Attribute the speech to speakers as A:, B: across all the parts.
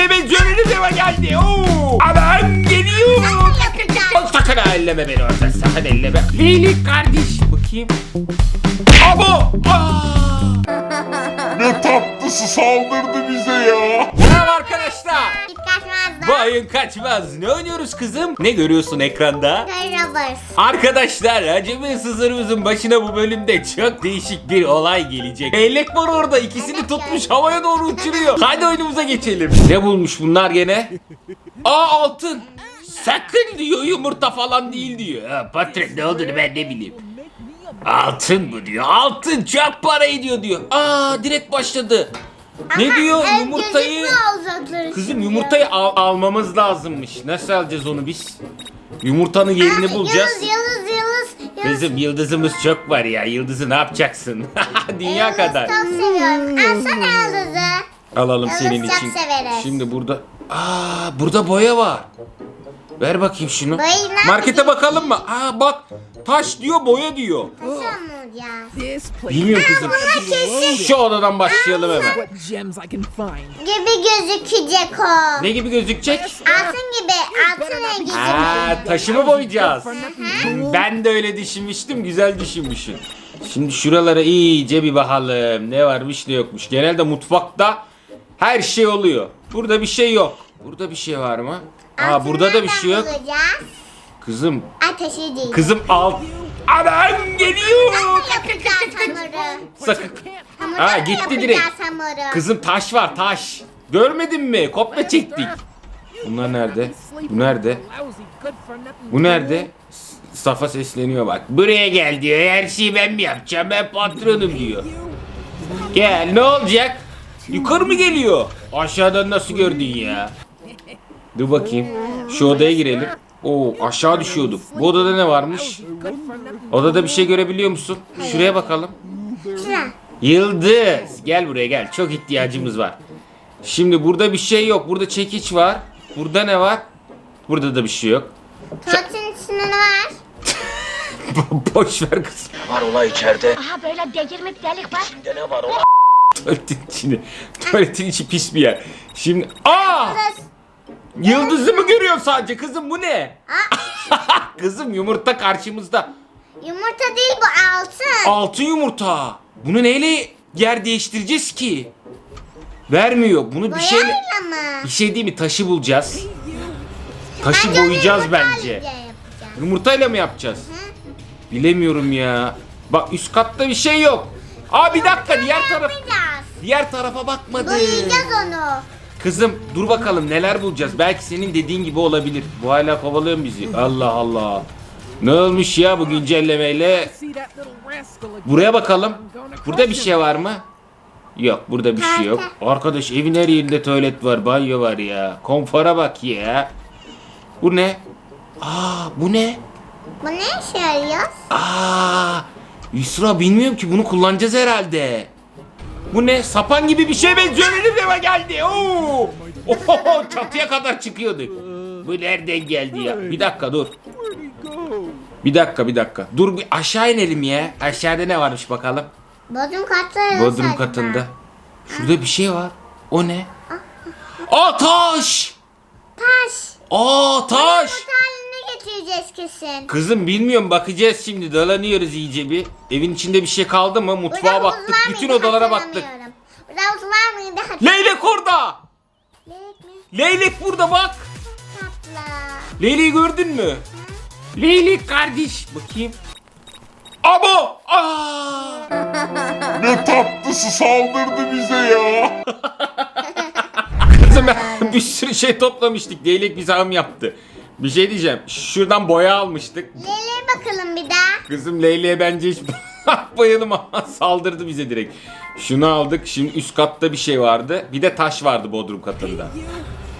A: önünüze eve geldi. Oo. Anam geliyor. Sakın ha elleme beni orada sakın elleme. Leylik kardeş. Bakayım. Abo. Aa.
B: Ne tatlısı saldırdı bize ya.
A: Merhaba arkadaşlar.
C: Git kaçmaz
A: Bu ayın kaçmaz. Ne oynuyoruz kızım? Ne görüyorsun ekranda?
C: Robbers.
A: Arkadaşlar acemi sızırımızın başına bu bölümde çok değişik bir olay gelecek. Leylek var orada ikisini tutmuş havaya doğru uçuruyor. Hadi oyunumuza geçelim. Ne bulmuş bunlar gene? Aa altın. Sakın diyor yumurta falan değil diyor. Ha, patron ne olduğunu ben ne bileyim. Altın bu diyor. Altın çok para ediyor diyor. Aa direkt başladı. Ne
C: Ama
A: diyor
C: el
A: yumurtayı?
C: gözükme uzatır
A: Kızım
C: şimdi.
A: yumurtayı al- almamız lazımmış. Nasıl alacağız onu biz? Yumurtanın yerini bulacağız.
C: Yıldız yıldız yıldız.
A: Kızım yıldızımız çok var ya. Yıldızı ne yapacaksın? Dünya
C: Yıldız
A: kadar.
C: çok seviyorum. Alsana yıldızı.
A: Alalım
C: Yıldız
A: senin
C: çok
A: için.
C: severiz.
A: Şimdi burada Aa burada boya var. Ver bakayım şunu.
C: Boyayı ne
A: Markete bakalım mı? Aa bak taş diyor boya diyor.
C: Nasıl olacağız?
D: This place
A: Bilmiyorum kızım. Şu odadan başlayalım hemen.
D: what gems I can find.
C: Gibi gözükecek o.
A: Ne gibi gözükecek?
C: Altın gibi. Altın rengi gibi.
A: Aa, taşı mı boyayacağız? Ben de öyle düşünmüştüm. Güzel düşünmüşsün. Şimdi şuralara iyice bir bakalım. Ne varmış ne yokmuş. Genelde mutfakta her şey oluyor. Burada bir şey yok. Burada bir şey var mı? Aa burada da bir şey yok.
C: bulacağız?
A: Kızım,
C: Ateşi değil.
A: kızım alt. Anam geliyor.
C: Yapacağız hamuru.
A: Sakın.
C: Hamuru
A: Ha gitti direkt.
C: hamuru?
A: Kızım taş var taş. Görmedin mi? Kopya çektik. Bunlar nerede? Bu nerede? Bu nerede? S- Safa sesleniyor bak. Buraya gel diyor. Her şeyi ben mi yapacağım? Ben patronum diyor. Gel ne olacak? Yukarı mı geliyor? Aşağıdan nasıl gördün ya? Dur bakayım. Şu odaya girelim. Oo aşağı düşüyorduk. Bu odada ne varmış? Odada bir şey görebiliyor musun? Şuraya bakalım. Yıldız. Gel buraya gel. Çok ihtiyacımız var. Şimdi burada bir şey yok. Burada çekiç var. Burada ne var? Burada da bir şey yok.
C: Tuvaletin içinde ne var?
A: Boş ver kızım.
E: var ola içeride?
C: Aha böyle delirmek delik var.
E: Ne var ola?
A: Tuvaletin içini. Tuvaletin içi pis bir yer. Şimdi aa!
C: Kız.
A: Yıldızı mı görüyorsun sadece kızım bu ne? kızım yumurta karşımızda.
C: Yumurta değil bu altın.
A: Altın yumurta. Bunu neyle yer değiştireceğiz ki? Vermiyor. Bunu bir
C: Boyayla mı?
A: bir şey değil mi? Taşı bulacağız. Taşı
C: Bence onu
A: boyayacağız
C: yumurtayla
A: bence.
C: yapacağız.
A: Yumurtayla mı yapacağız? Bilemiyorum ya. Bak üst katta bir şey yok. Aa bir dakika diğer taraf
C: Yapacağız.
A: diğer tarafa bakmadım.
C: Boyayacağız onu.
A: Kızım dur bakalım neler bulacağız. Belki senin dediğin gibi olabilir. Bu hala kovalıyor bizi? Allah Allah. Ne olmuş ya bu güncellemeyle? Buraya bakalım. Burada bir şey var mı? Yok burada bir şey yok. Arkadaş evin her yerinde tuvalet var, banyo var ya. Konfora bak ya. Bu ne? Aa bu ne?
C: Bu ne işe yarıyor?
A: Aa Yusra bilmiyorum ki bunu kullanacağız herhalde. Bu ne? Sapan gibi bir şey benziyor önümüze eve geldi. Oo! Oho, çatıya kadar çıkıyordu. Bu nereden geldi ya? Bir dakika dur. Bir dakika bir dakika. Dur bir aşağı inelim ya. Aşağıda ne varmış bakalım.
C: Bodrum katları
A: Bodrum katında. Şurada bir şey var. O ne? Aa taş!
C: Taş.
A: Aa taş!
C: Getireceğiz kesin.
A: Kızım bilmiyorum bakacağız şimdi dolanıyoruz iyice bir. Evin içinde bir şey kaldı mı? Mutfağa
C: Burada
A: baktık.
C: buzlar
A: Bütün
C: mıydı?
A: odalara baktık.
C: Hatırlamıyorum. Burada buzlar mıydı? Hatırlamıyorum.
A: Leylek orada.
C: Leylek mi?
A: Leylek burada bak.
C: Tatlı.
A: Leyleği gördün mü? Leylek kardeş. Bakayım. Abo! Aa!
B: Ne tatlısı saldırdı bize ya.
A: Kızım ben bir sürü şey toplamıştık. Leylek bize ham yaptı. Bir şey diyeceğim. Şuradan boya almıştık.
C: Leyleğe bakalım bir daha.
A: Kızım Leyle'ye bence hiç bayılım ama saldırdı bize direkt. Şunu aldık. Şimdi üst katta bir şey vardı. Bir de taş vardı bodrum katında.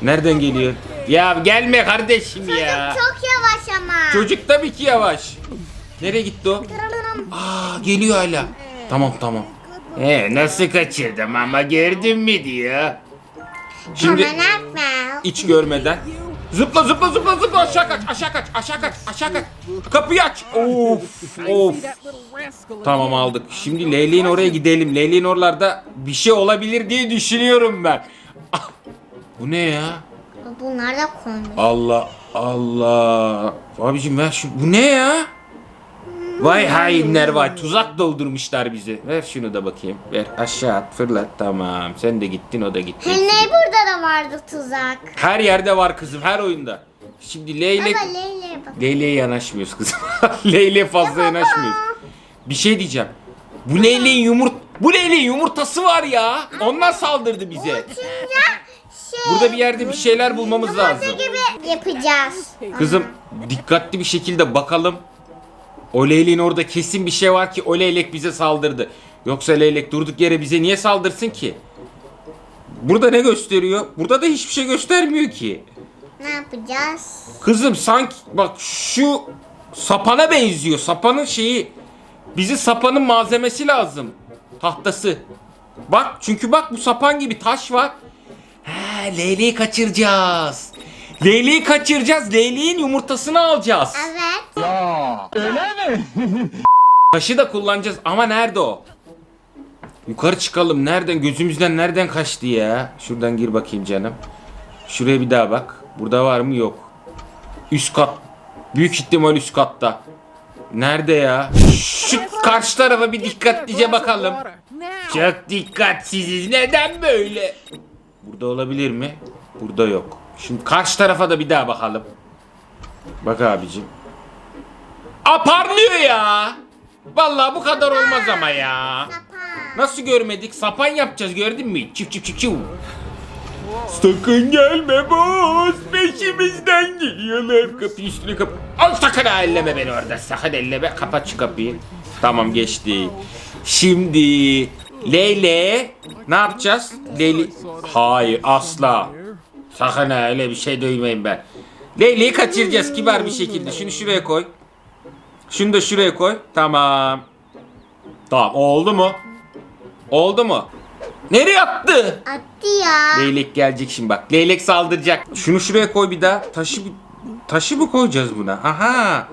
A: Nereden geliyor? Ya gelme kardeşim ya.
C: Çok yavaş ama.
A: Çocuk tabii ki yavaş. Nereye gitti o? Aa geliyor hala. Tamam tamam. He nasıl kaçırdım ama gördün mü diyor. Şimdi
C: atma.
A: hiç görmeden. Zıpla zıpla zıpla zıpla aşağı kaç aşağı kaç aşağı kaç aşağı kaç. Kapıyı aç. Of of. Tamam aldık. Şimdi Leyliğin oraya gidelim. Leyliğin oralarda bir şey olabilir diye düşünüyorum ben. Ah, Bu ne ya?
C: Bunlar da koymuş.
A: Allah Allah. Abicim ver şu. Bu ne ya? Vay hainler vay. Tuzak doldurmuşlar bizi. Ver şunu da bakayım. Ver aşağı at fırlat. Tamam. Sen de gittin o da gitti.
C: Hem ne burada da vardı tuzak.
A: Her yerde var kızım her oyunda. Şimdi Leylek...
C: Baba Leyla bak.
A: Leyle'ye yanaşmıyoruz kızım. Leyle'ye fazla yanaşmıyoruz. Bir şey diyeceğim. Bu leyleğin yumurt bu leyleğin yumurtası var ya. Ondan saldırdı bize.
C: Uçunca şey.
A: Burada bir yerde bir şeyler bulmamız lazım.
C: gibi yapacağız.
A: Kızım dikkatli bir şekilde bakalım. O leyleğin orada kesin bir şey var ki o leylek bize saldırdı. Yoksa leylek durduk yere bize niye saldırsın ki? Burada ne gösteriyor? Burada da hiçbir şey göstermiyor ki.
C: Ne yapacağız?
A: Kızım sanki bak şu sapana benziyor. Sapanın şeyi bizi sapanın malzemesi lazım. Tahtası. Bak çünkü bak bu sapan gibi taş var. He, leyleği kaçıracağız. Leyleği kaçıracağız. Leyleğin yumurtasını alacağız.
C: Evet.
A: Taşı da kullanacağız ama nerede o? Yukarı çıkalım. Nereden? Gözümüzden nereden kaçtı ya? Şuradan gir bakayım canım. Şuraya bir daha bak. Burada var mı? Yok. Üst kat. Büyük ihtimal üst katta. Nerede ya? Şu karşı tarafa bir dikkatlice bakalım. Çok dikkatsiziz. Neden böyle? Burada olabilir mi? Burada yok. Şimdi karşı tarafa da bir daha bakalım. Bak abicim. Aa ya. Vallahi bu kadar olmaz ama ya. Nasıl görmedik? Sapan yapacağız gördün mü? Çift çift çift çift. Sakın gelme boz. Peşimizden geliyorlar. Kapıyı üstüne kap. Al sakın elleme beni orada. Sakın elleme. Kapat şu kapıyı. Tamam geçti. Şimdi Leyle ne yapacağız? Leyli... Hayır asla. Sakın ha öyle bir şey duymayın ben. Leyli'yi kaçıracağız kibar bir şekilde. Şunu şuraya koy. Şunu da şuraya koy. Tamam. Tamam oldu mu? Oldu mu? Nereye attı?
C: Attı ya.
A: Leylek gelecek şimdi bak. Leylek saldıracak. Şunu şuraya koy bir daha. Taşı taşı mı koyacağız buna? Aha.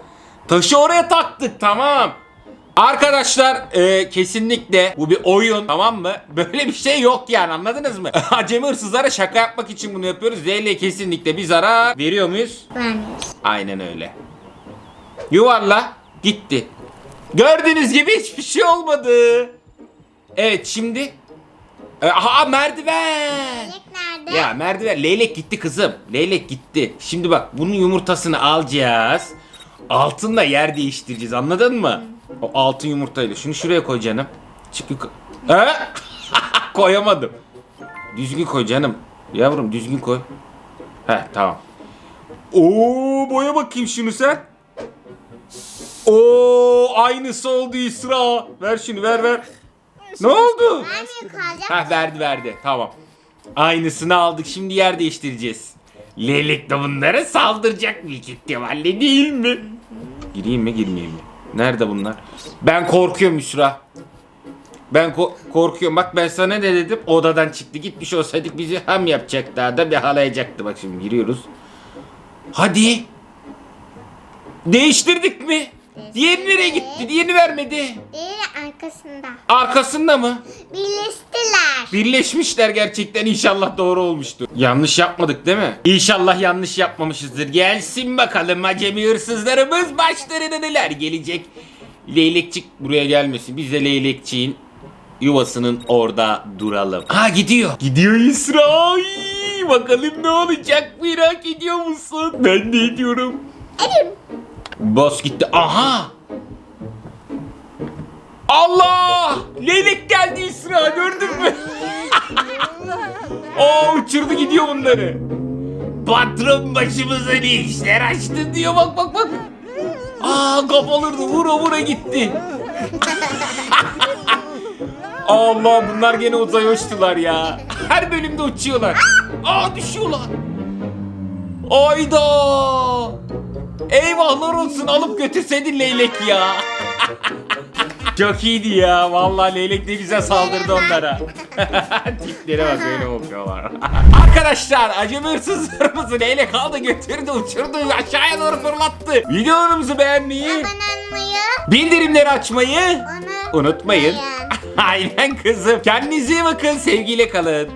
A: Taşı oraya taktık tamam. Arkadaşlar e, kesinlikle bu bir oyun tamam mı? Böyle bir şey yok yani anladınız mı? Acemi hırsızlara şaka yapmak için bunu yapıyoruz. Leylek kesinlikle bir zarar veriyor muyuz?
C: Vermiyoruz.
A: Aynen öyle. Yuvarla gitti. Gördüğünüz gibi hiçbir şey olmadı. Evet şimdi E, Aha merdiven.
C: Leylek nerede?
A: Ya merdiven leylek gitti kızım. Leylek gitti. Şimdi bak bunun yumurtasını alacağız. Altınla yer değiştireceğiz anladın mı? O altın yumurtayla. Şunu şuraya koy canım. Çık yukarı. He? Koyamadım. Düzgün koy canım. Yavrum düzgün koy. Heh tamam. Oo boya bakayım şunu sen. Oo aynısı oldu İsra. Ver şunu ver ver. Ne oldu? Ha verdi verdi. Tamam. Aynısını aldık. Şimdi yer değiştireceğiz. Leylek de bunlara saldıracak büyük ihtimalle değil mi? Gireyim mi girmeyeyim mi? Nerede bunlar? Ben korkuyorum Yusra. Ben ko- korkuyorum. Bak ben sana ne dedim? Odadan çıktı. Gitmiş olsaydık bizi ham yapacaktı. Daha bir halayacaktı. Bak şimdi giriyoruz. Hadi. Değiştirdik mi? Diğeri nereye gitti? Diğerini vermedi.
C: Arkasında.
A: Arkasında mı?
C: Birleştiler.
A: Birleşmişler gerçekten inşallah doğru olmuştur. Yanlış yapmadık değil mi? İnşallah yanlış yapmamışızdır. Gelsin bakalım acemi hırsızlarımız başlarına neler gelecek. Leylekçik buraya gelmesin. Biz de leylekçiğin yuvasının orada duralım. Ha gidiyor. Gidiyor İsrail. Bakalım ne olacak merak ediyor musun? Ben de ediyorum.
C: Elim.
A: Boss gitti. Aha! Allah! Leylek geldi İsra gördün mü? Oo uçurdu gidiyor bunları. Patron başımıza ne işler açtı diyor bak bak bak. Aa kafalarını vura vura gitti. Allah bunlar gene uzaya uçtular ya. Her bölümde uçuyorlar. Aa düşüyorlar. Ayda. Eyvahlar olsun alıp götürseydin leylek ya. Çok iyiydi ya. Vallahi leylek ne güzel saldırdı onlara. Tiplere bak öyle bakıyorlar. Arkadaşlar acemi hırsızlarımızı leylek aldı götürdü uçurdu aşağıya doğru fırlattı. Videolarımızı beğenmeyi,
C: Abone olmayı.
A: bildirimleri açmayı unutmayın. Aynen kızım. Kendinize iyi bakın sevgiyle kalın.